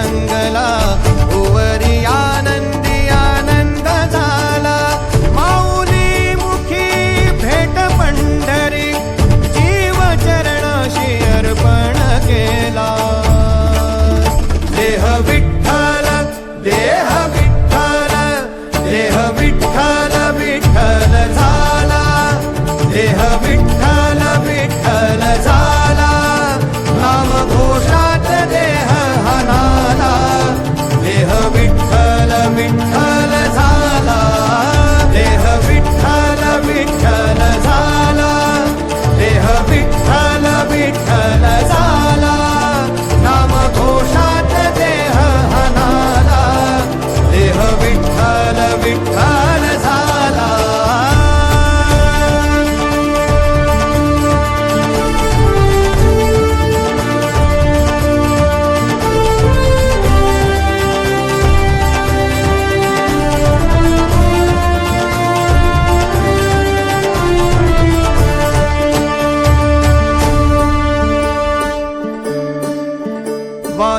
रंगला ओवरी आनंदी आनंद झाला माऊली मुखी भेट पंढरी जीव चरणाशी अर्पण केला. देह विठ्ठल देह विठ्ठल देह विठ्ठल विठ्ठल झाला. देह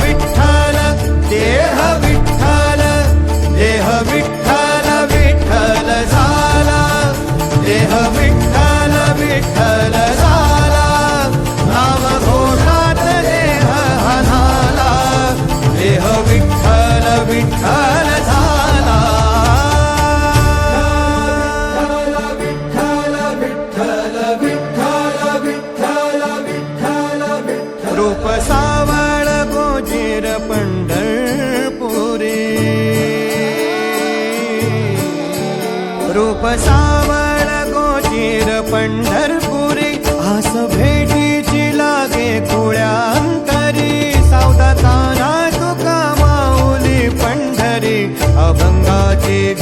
विठ्ठल देह विठ्ठल देह विठ्ठल विठ्ठल झाला. देह विठ्ठल विठ्ठल सावळ गोचीर पंढरपुरी आस भेटीची लागे कुळ्यांतरी. सावधाताना तुका माऊली पंढरी अभंगाची